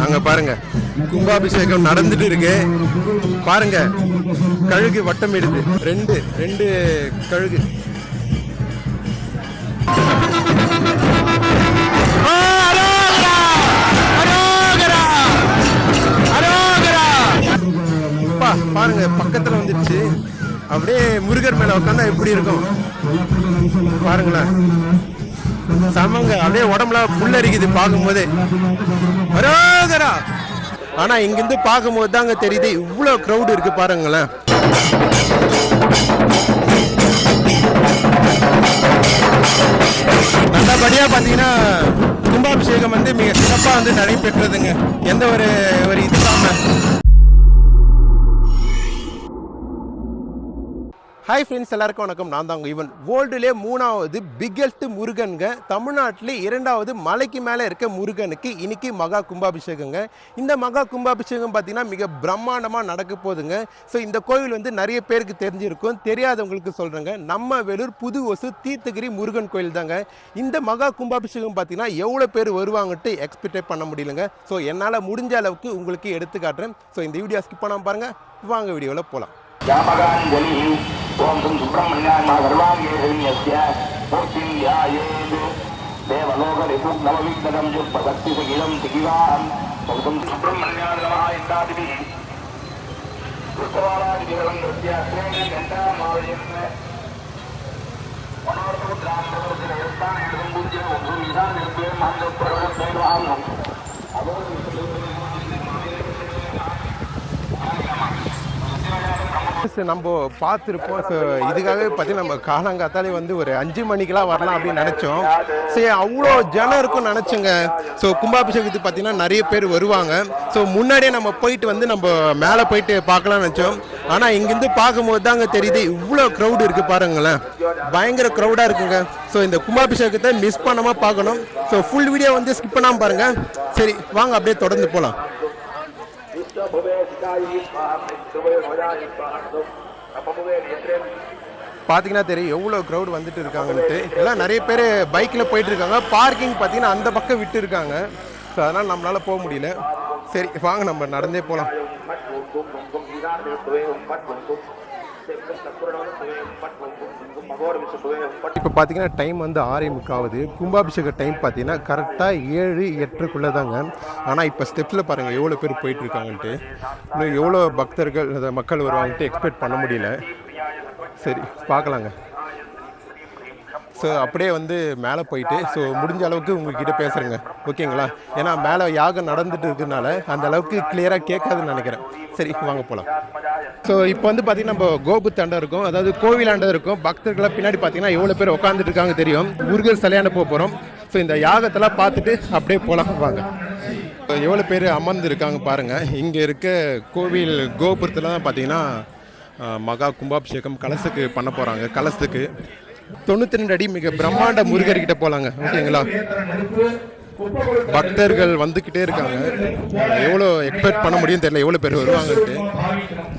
அங்க பாருங்க. கும்பாபிஷேகம் நடந்துட்டு இருக்கு. பாருங்க. கழுகு வட்டம் எடுத்து ரெண்டு ரெண்டு கழுகு. பாருங்க. பக்கத்துல வந்துருச்சு. அப்படியே முருகர் மேல உட்காந்தா எப்படி இருக்கும்? பாருங்களேன். சமங்க. அப்படியே உடம்புல புல்லரிக்குது பார்க்கும்போதே. அரோகரா ஆனா இங்கிருந்து பார்க்கும்போது தாங்க தெரியுது இவ்வளோ க்ரௌட் இருக்கு பாருங்களேன். நல்லபடியா பார்த்தீங்கன்னா கும்பாபிஷேகம் வந்து மிக சிறப்பாக வந்து நடைபெற்றதுங்க. எந்த ஒரு ஒரு இது இல்லாம. ஹாய் ஃப்ரெண்ட்ஸ் எல்லாருக்கும் வணக்கம். நான் தாங்க ஈவன் வேர்ல்டுலே மூணாவது பிக்கெஸ்ட் முருகனுங்க தமிழ்நாட்டில் இரண்டாவது மலைக்கு மேலே இருக்க முருகனுக்கு இன்னைக்கு மகா கும்பாபிஷேகங்க. இந்த மகா கும்பாபிஷேகம் பார்த்தீங்கன்னா மிக பிரம்மாண்டமாக நடக்க போகுதுங்க. ஸோ இந்த கோவில் வந்து நிறைய பேருக்கு தெரிஞ்சிருக்கும். தெரியாதவங்களுக்கு சொல்கிறேங்க நம்ம வேலூர் புது ஒசு தீர்த்தகிரி முருகன் கோயில் தாங்க. இந்த மகா கும்பாபிஷேகம் பார்த்தீங்கன்னா எவ்வளோ பேர் வருவாங்கன்ட்டு எக்ஸ்பெக்டே பண்ண முடியலங்க. ஸோ என்னால் முடிஞ்ச அளவுக்கு உங்களுக்கு எடுத்து காட்டுறேன். ஸோ இந்த வீடியோ ஸ்கிப் பண்ணாமல் பாருங்கள் வாங்க வீடியோவில் போகலாம் ஓம் தும் சுப்பிரமணியாய கர்வாணியே ஹரிணியஸ்ய மூர்த்திம் தியாயேது தேவலோக ரிபு நவவிக்னம் யுக்த பக்தி சகிதம் திகிவாம் ஓம் தும் சுப்பிரமணியாய நமஹ இந்தாதிபி நம்ம பார்த்துருப்போம். ஸோ இதுக்காகவே பார்த்தீங்கன்னா நம்ம காலங்காத்தாலே வந்து ஒரு அஞ்சு மணிக்கெலாம் வரலாம் அப்படின்னு நினச்சோம். சரி அவ்வளோ ஜனம் இருக்கும்னு நினச்சோங்க. ஸோ கும்பாபிஷேகத்துக்கு பார்த்தீங்கன்னா நிறைய பேர் வருவாங்க. ஸோ முன்னாடியே நம்ம போயிட்டு வந்து நம்ம மேலே போயிட்டு பார்க்கலாம்னு நினச்சோம். ஆனால் இங்கேருந்து பார்க்கும்போது தாங்க தெரியுது இவ்வளோ க்ரௌடு இருக்குது பாருங்களேன். பயங்கர க்ரௌடாக இருக்குங்க. ஸோ இந்த கும்பாபிஷேகத்தை மிஸ் பண்ணாமல் பார்க்கணும். ஸோ ஃபுல் வீடியோ வந்து ஸ்கிப் பண்ணாமல் பாருங்கள் சரி வாங்க அப்படியே தொடர்ந்து போகலாம் பார்த்தீங்கன்னா தெரியும் எவ்வளோ க்ரௌட் வந்துட்டு இருக்காங்கன்ட்டு எல்லாம் நிறைய பேர் பைக்கில் போயிட்டு இருக்காங்க பார்க்கிங் பார்த்தீங்கன்னா அந்த பக்கம் விட்டு இருக்காங்க ஸோ அதனால் நம்மளால் போக முடியல சரி வாங்க நம்ம நடந்தே போகலாம் இப்போ பார்த்தீங்கன்னா டைம் வந்து ஆறே முக்காவது. கும்பாபிஷேக டைம் பார்த்தீங்கன்னா கரெக்டாக ஏழு எட்டுக்குள்ளே தாங்க ஆனால் இப்போ ஸ்டெப்ஸில் பாருங்கள் எவ்வளோ பேர் போயிட்டுருக்காங்கன்ட்டு. இன்னும் எவ்வளோ பக்தர்கள் மக்கள் வருவாங்கன்ட்டு எக்ஸ்பெக்ட் பண்ண முடியல. சரி பார்க்கலாங்க. ஸோ அப்படியே வந்து மேலே போயிட்டு ஸோ முடிஞ்ச அளவுக்கு உங்ககிட்ட பேசுகிறேங்க ஓகேங்களா? ஏன்னா மேலே யாகம் நடந்துட்டு இருக்கிறதுனால அந்த அளவுக்கு கிளியராக கேட்காதுன்னு நினைக்கிறேன். சரி வாங்க போகலாம் ஸோ இப்போ வந்து பார்த்திங்கன்னா நம்ம கோபுத்தாண்டம் இருக்கும். அதாவது கோவிலாண்டம் இருக்கும். பக்தர்களாக பின்னாடி பார்த்தீங்கன்னா எவ்வளோ பேர் உட்காந்துட்டு இருக்காங்க தெரியும். முருகர் சிலையான போக போகிறோம் ஸோ இந்த யாகத்தெல்லாம் பார்த்துட்டு அப்படியே போகலாம் வாங்க. எவ்வளோ பேர் அமர்ந்து இருக்காங்க பாருங்கள் இங்கே இருக்க கோவில் கோபுரத்தில் தான் பார்த்தீங்கன்னா மகா கும்பாபிஷேகம் கலசுக்கு பண்ண போகிறாங்க கலசத்துக்கு. தொண்ணூற்றி ரெண்டு அடி மிக பிரம்மாண்ட முருகர் கிட்ட போலாங்க ஓகேங்களா? பக்தர்கள் வந்துக்கிட்டே இருக்காங்க. எவ்வளோ எக்ஸ்பெக்ட் பண்ண முடியும் தெரியல எவ்வளோ பேர் வருவாங்கன்ட்டு.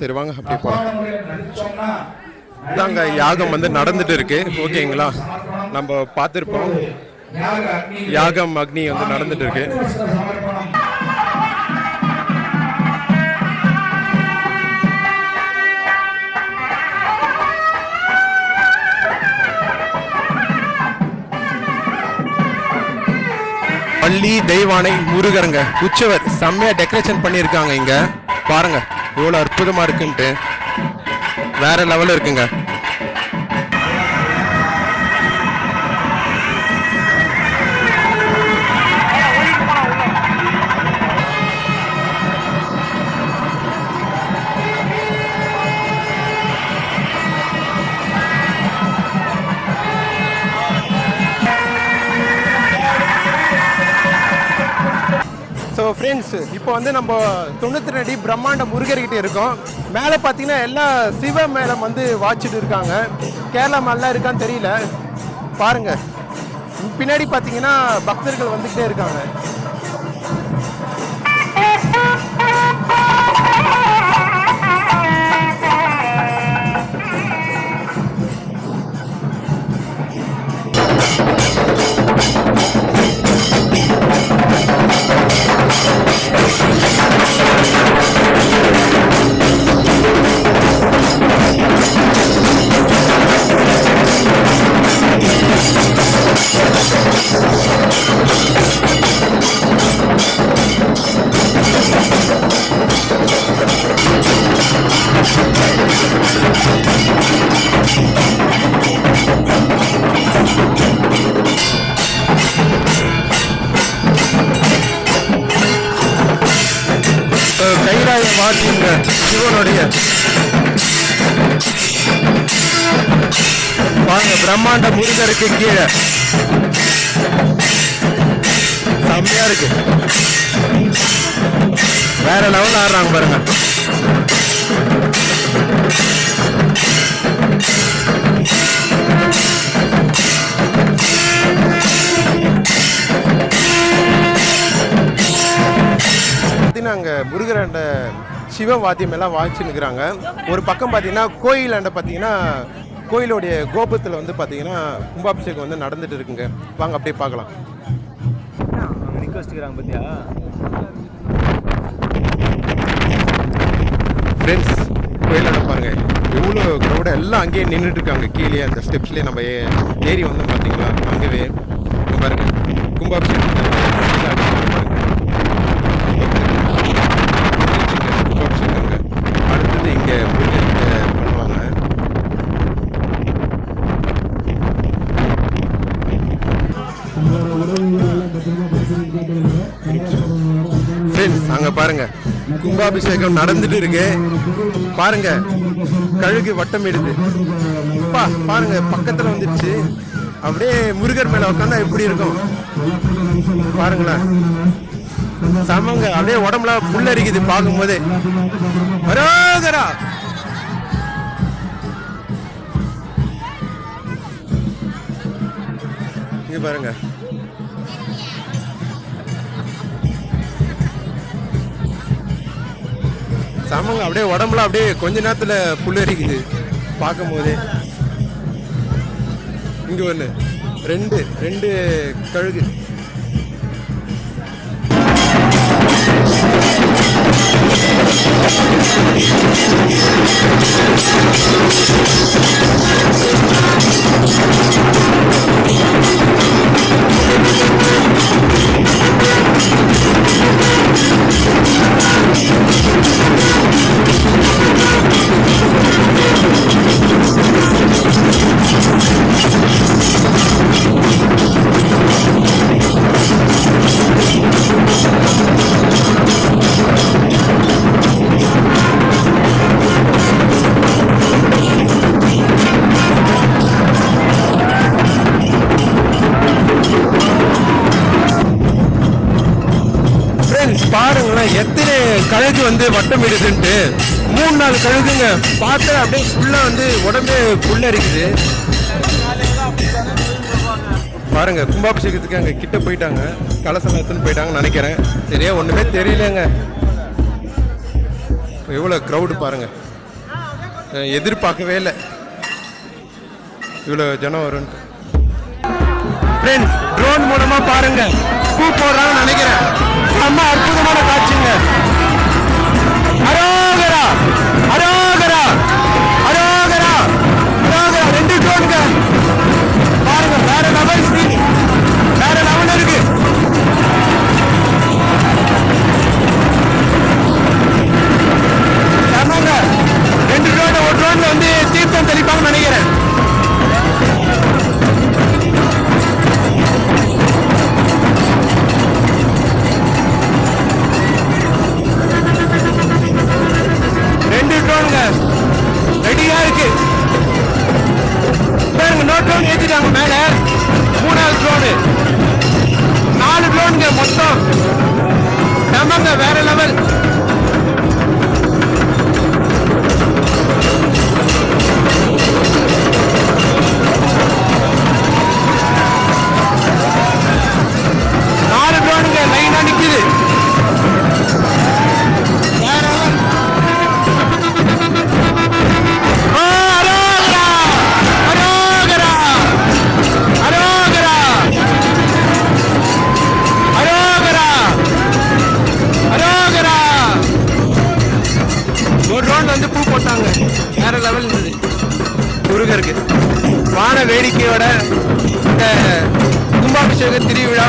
சரி வாங்க அப்படியே போகலாம் இதாங்க யாகம் வந்து நடந்துட்டு இருக்கு ஓகேங்களா? நம்ம பார்த்துருப்போம். யாகம் அக்னி வந்து நடந்துட்டு இருக்கு. பள்ளி தெய்வானை முருகருங்க. உற்சவர். செம்மையா டெக்கரேஷன் பண்ணியிருக்காங்க இங்க. பாருங்க. எவ்வளோ அற்புதமா இருக்குன்ட்டு. வேற லெவலில் இருக்குங்க. ஸோ இப்போ வந்து நம்ம தொண்ணூற்றி ரெண்டு பிரம்மாண்ட முருகர்கிட்ட இருக்கோம். மேலே பார்த்தீங்கன்னா எல்லா சிவ மேளம் வந்து வாச்சிட்டு இருக்காங்க. கேரளா மேலாம் இருக்கான்னு தெரியல. பாருங்க. பின்னாடி பார்த்தீங்கன்னா பக்தர்கள் வந்துக்கிட்டே இருக்காங்க. Thank you. பிரம்மாண்ட முருகருக்கு கீழே. செம்மையா இருக்கு. வேற லெவல் ஆடுறாங்க பாருங்க. பார்த்தீங்கன்னா அங்கே முருகராண்ட சிவ வாத்தியம் எல்லாம் வாய்ச்சின்னுக்குறாங்க ஒரு பக்கம் பார்த்தீங்கன்னா கோயிலாண்ட பார்த்தீங்கன்னா கோயிலுடைய கோபுரத்தில் வந்து பார்த்தீங்கன்னா கும்பாபிஷேகம் வந்து நடந்துட்டு இருக்குங்க. வாங்க அப்படியே பார்க்கலாம். நிக்க வச்சுக்கிறாங்க பத்தியா? ஃப்ரெண்ட்ஸ் கோயிலாண்ட பாருங்க. எவ்வளோ க்ரௌடாக எல்லாம் அங்கேயே நின்றுட்டு இருக்காங்க. கீழே அந்த ஸ்டெப்ஸ்லேயே நம்ம ஏறி வந்தோம் பார்த்தீங்களா அங்கேவே. இங்க பாருங்க. கும்பாபிஷேகம். பாருங்க. கும்பாபிஷேகம் நடந்துட்டு இருக்கு. பாருங்க. கழுகு வட்டம் எடுது பா பாருங்க பக்கத்துல வந்துடுச்சு அப்படியே முருகர் மேல உட்காந்தா எப்படி இருக்கும்? பாருங்களேன். சமங்க அப்படியே உடம்புல புல்லரிக்குது பார்க்கும்போதே. வரோகரா! இங்க பாருங்க. சமங்க அப்படியே உடம்புல அப்படியே கொஞ்ச நேரத்தில் புல்லரிக்குது. பார்க்கும் போதே இங்கே ஒன்று ரெண்டு. ரெண்டு கழுகு. ஃப்ரெண்ட்ஸ் வந்து வட்டம் இடுதுன்ட்டு மூணு நாள் கழுதுங்க பார்த்தா அப்படியே ஃபுல்லாக வந்து உடம்பே இருக்குது. பாருங்க கும்பாபிஷேகத்துக்கு அங்கே கிட்ட போயிட்டாங்க. கலசம் எடுத்துன்னு போயிட்டாங்கன்னு நினைக்கிறேன். சரியா ஒன்றுமே தெரியலங்க. எவ்வளோ க்ரௌடு பாருங்க. எதிர்பார்க்கவே இல்லை. இவ்வளோ ஜனம் வரும் ஃப்ரெண்ட்ஸ் ட்ரோன் மூலமாக பாருங்க. பூ போடுறாங்கன்னு நினைக்கிறேன். செம்ம அற்புதமான காட்சிங்க. வேற இந்த கும்பாபிஷேக திருவிழா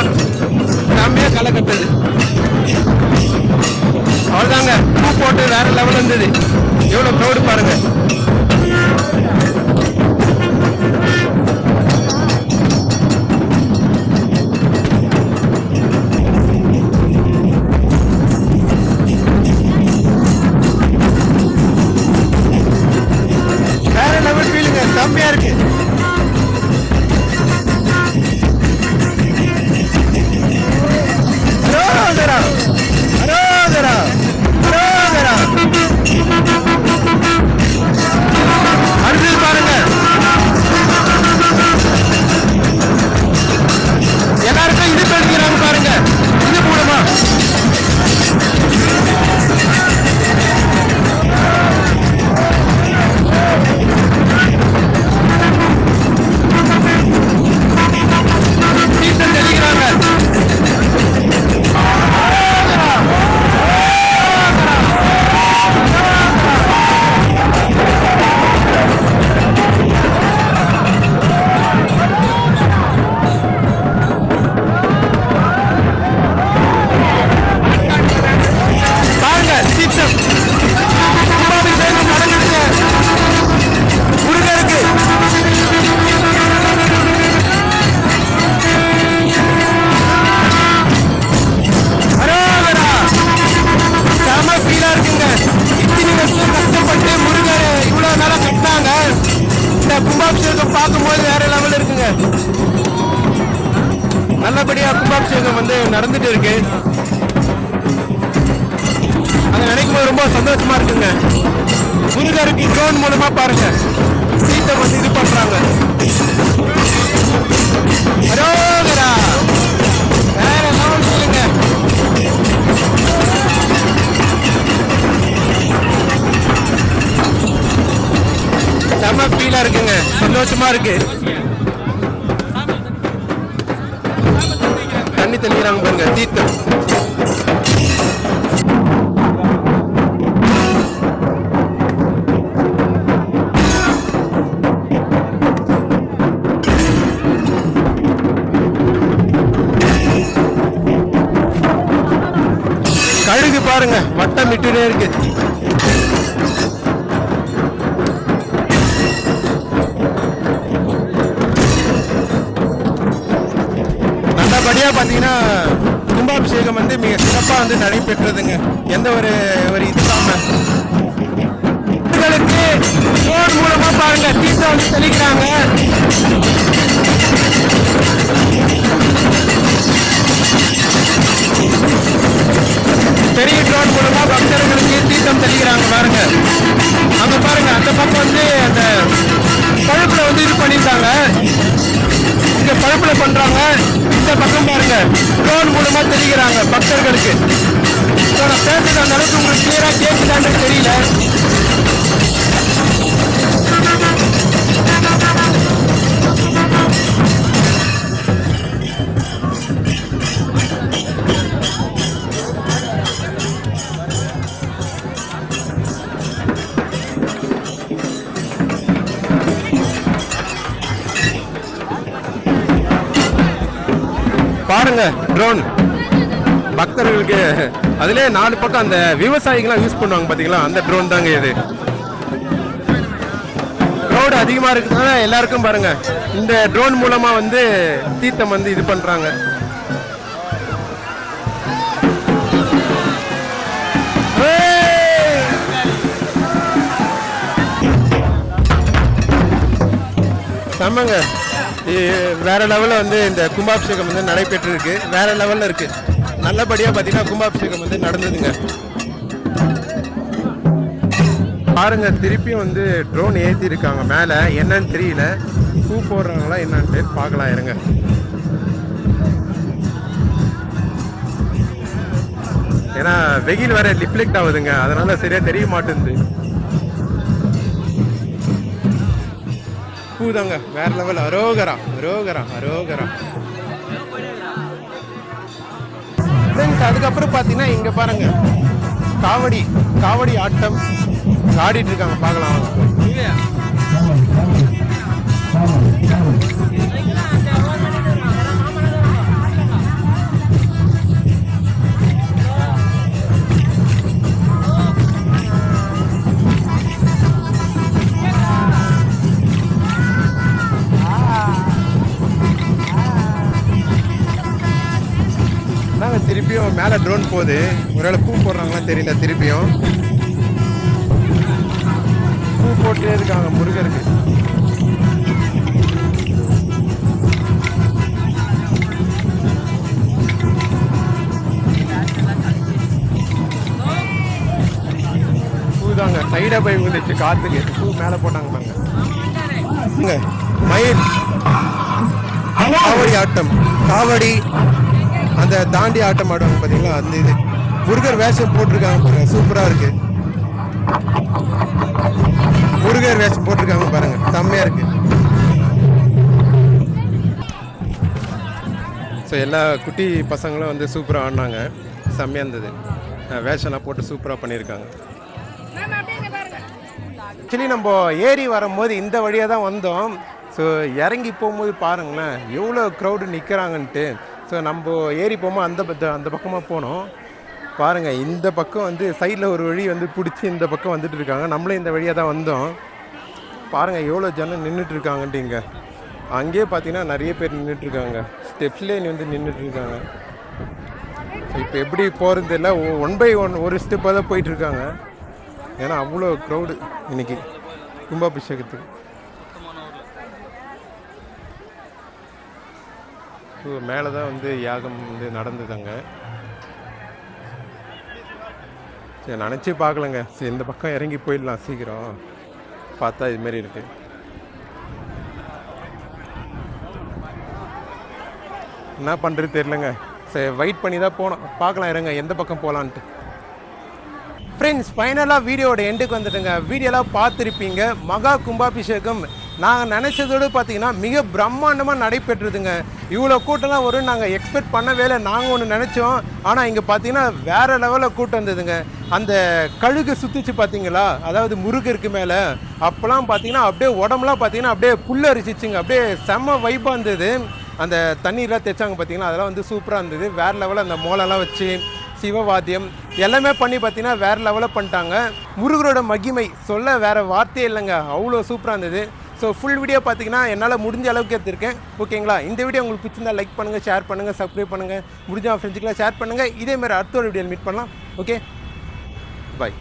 செம்மையாக களை கட்டுது அவ்வளோதாங்க பூ போட்டு வேற லெவல் இருந்தது எவ்வளோ க்ரௌடு இந்த கும்பாபிஷேகம் பார்க்கும்போது வேற லெவல் இருக்குங்க. நல்லபடியா கும்பாபிஷேகம் வந்து நடந்துட்டு இருக்கு. அதை நினைக்கும் போது ரொம்ப சந்தோஷமா இருக்குங்க. முருகருக்கு ட்ரோன் மூலமா பாருங்க. சீட்டை வந்து இது பண்றாங்க. அரோகரா செம ஃபீலாக இருக்குங்க. சந்தோஷமா இருக்கு. தண்ணி தெளிக்கிறாங்க பாருங்க தீர்த்தம். கழுகு பாருங்க வட்டம் விட்டுட்டே இருக்கு. பார்த்தீங்கன்னா கும்பாபிஷேகம் வந்து மிக சிறப்பா வந்து நடைபெற்றதுங்க. எந்த ஒரு ஒரு இது இல்லாமல் ஃபோன் மூலமாக மூலமா பாருங்க தீர்த்தம் வந்து தெளிக்கிறாங்க. பெரிய ட்ரோன் மூலமா பக்தர்களுக்கு தீர்த்தம் தெளிக்கிறாங்க பாருங்க. அங்கே பாருங்க அந்த பக்கம் வந்து அந்த பழுப்பில் வந்து இது பண்ணியிருக்காங்க இங்க பழுப்புல பண்றாங்க. இந்த பக்கம் பாருங்க. ட்ரோன் மூலமா தெரிகிறாங்க பக்தர்களுக்கு. So, நான் பேசுறது அந்த அளவுக்கு உங்களுக்கு கிளியரா கேட்குதான்னு ட்ரோன் பக்தர்களுக்கு அதிலே நாலு பக்கம் அந்த விவசாயிகள்லாம் யூஸ் பண்ணுவாங்க பார்த்தீங்களா அந்த ட்ரோன் தாங்க இது. க்ரௌட் அதிகமாக இருக்கிறதுனால எல்லாருக்கும் பாருங்க இந்த ட்ரோன் மூலமாக வந்து தீர்த்தம் வந்து இது பண்ணுறாங்க செம்மங்க. வேற லெவலில் வந்து இந்த கும்பாபிஷேகம் வந்து நடைபெற்று வேறு லெவலில் இருக்குது நல்லபடியாக பார்த்தீங்கன்னா கும்பாபிஷேகம் வந்து நடந்ததுங்க. பாருங்க திருப்பியும் வந்து ட்ரோன் ஏற்றி இருக்காங்க மேலே. என்னன்னு தெரியல. பூ போடுறாங்களா என்னன்ட்டு பார்க்கலாம் இருங்க. ஏன்னா வெயில் வேற ரிஃப்ளெக்ட் ஆகுதுங்க. அதனால சரியா தெரிய மாட்டேங்குது தாங்க வேற லெவல் அரோகரா அரோகரா அரோகரா. ஃப்ரெண்ட்ஸ் அதுக்கப்புறம் பார்த்தீங்கன்னா இங்க பாருங்க. காவடி காவடி ஆட்டம் ஆடிட்டு இருக்காங்க பார்க்கலாம். திருப்பியும் மேலே ட்ரோன் போகுது. ஒருவேளை பூ போடுறாங்களா தெரியல திருப்பியும். பூ போட்டே இருக்காங்க முருகருக்கு. பூதாங்க சைடா போய் விழுந்துச்சு காத்துக்கு. பூ மேலே போட்டாங்க பாருங்க. மயில். காவடி ஆட்டம். காவடி. அந்த தாண்டி ஆட்டம் ஆடுவாங்க பாத்தீங்களா? அந்த இது. முருகர் வேஷம் போட்டிருக்காங்க பாருங்க. சூப்பரா இருக்கு. முருகர் வேஷம் போட்டிருக்காங்க பாருங்க. செம்மையா இருக்கு. ஸோ எல்லா குட்டி பசங்களும் வந்து சூப்பராக ஆடினாங்க. செம்மையாக இருந்தது. வேஷம்லாம் போட்டு சூப்பராக பண்ணியிருக்காங்க. ஆக்சுவலி நம்ம ஏறி வரும்போது இந்த வழியாக தான் வந்தோம். ஸோ இறங்கி போகும்போது பாருங்களேன் எவ்வளோ க்ரௌடு நிற்கிறாங்கன்ட்டு ஸோ நம்ம ஏறி போகும்போது அந்த அந்த பக்கமாக போனோம். பாருங்கள் இந்த பக்கம் வந்து சைடில் ஒரு வழி வந்து பிடிச்சி இந்த பக்கம் வந்துட்டு இருக்காங்க. நம்மளே இந்த வழியாக தான் வந்தோம். பாருங்கள் எவ்வளோ ஜனம் நின்றுட்டு இருக்காங்கன்ட்டு இங்கே அங்கேயே பார்த்தீங்கன்னா நிறைய பேர் நின்றுட்டுருக்காங்க ஸ்டெப்ஸ்லேயே வந்து நின்றுட்டுருக்காங்க இப்போ எப்படி போகிறது இல்லை ஒன் பை ஒன் ஒரு ஸ்டெப்பாக தான் போயிட்டுருக்காங்க ஏன்னா அவ்வளோ க்ரௌடு இன்னைக்கு. கும்பாபிஷேகத்துக்கு. ஸோ மேலே தான் வந்து யாகம் வந்து நடந்ததுங்க. சரி நினச்சி பார்க்கலங்க. சரி இந்த பக்கம் இறங்கி போயிடலாம் சீக்கிரம். பார்த்தா இதுமாரி இருக்குது என்ன பண்ணுறது தெரிலங்க சரி வெயிட் பண்ணி தான் போனோம். பார்க்கலாம் இருங்க. எந்த பக்கம் போகலான்ட்டு ஃப்ரெண்ட்ஸ் ஃபைனலாக வீடியோட எண்டுக்கு வந்துட்டுங்க. வீடியோலாம் பார்த்துருப்பீங்க. மகா கும்பாபிஷேகம் நாங்கள் நினச்சதோடு பார்த்தீங்கன்னா மிக பிரம்மாண்டமாக நடைபெற்றுதுங்க. இவ்வளோ கூட்டம்லாம் வரும் நாங்கள் எக்ஸ்பெக்ட் பண்ணவே இல்லை. நாங்கள் ஒன்று நினச்சோம். ஆனால் இங்கே பார்த்தீங்கன்னா வேறு லெவலில் கூட்டம் இருந்ததுங்க. அந்த கழுகு சுற்றிச்சு பார்த்தீங்களா அதாவது முருகருக்கு மேலே. அப்போலாம் பார்த்தீங்கன்னா அப்படியே உடம்புலாம் பார்த்தீங்கன்னா அப்படியே புல்லரிச்சிச்சுங்க அப்படியே செம்ம வைப்பாக இருந்தது. அந்த தண்ணீர்லாம் தைச்சாங்க பார்த்தீங்கன்னா அதெல்லாம் வந்து சூப்பராக இருந்தது. வேறு லெவலில் அந்த மோலெல்லாம் வச்சு சிவவாத்தியம் எல்லாமே பண்ணி பார்த்தீங்கன்னா வேறு லெவலில் பண்ணிட்டாங்க. முருகரோட மகிமை சொல்ல வேறு வார்த்தையே இல்லைங்க. அவ்வளோ சூப்பராக இருந்தது. ஸோ ஃபுல் வீடியோ பார்த்தீங்கன்னா என்னால் முடிஞ்ச அளவுக்கு எடுத்திருக்கேன். ஓகேங்களா இந்த வீடியோ உங்களுக்கு பிடிச்சிருந்தா லைக் பண்ணுங்கள் ஷேர் பண்ணுங்கள் சப்ஸ்கிரைப் பண்ணுங்கள் முடிஞ்ச ஃப்ரெண்ட்ஸுக்கெலாம் ஷேர் பண்ணுங்கள் இதேமாதிரி அடுத்த ஒரு வீடியோ மீட் பண்ணலாம். Okay bye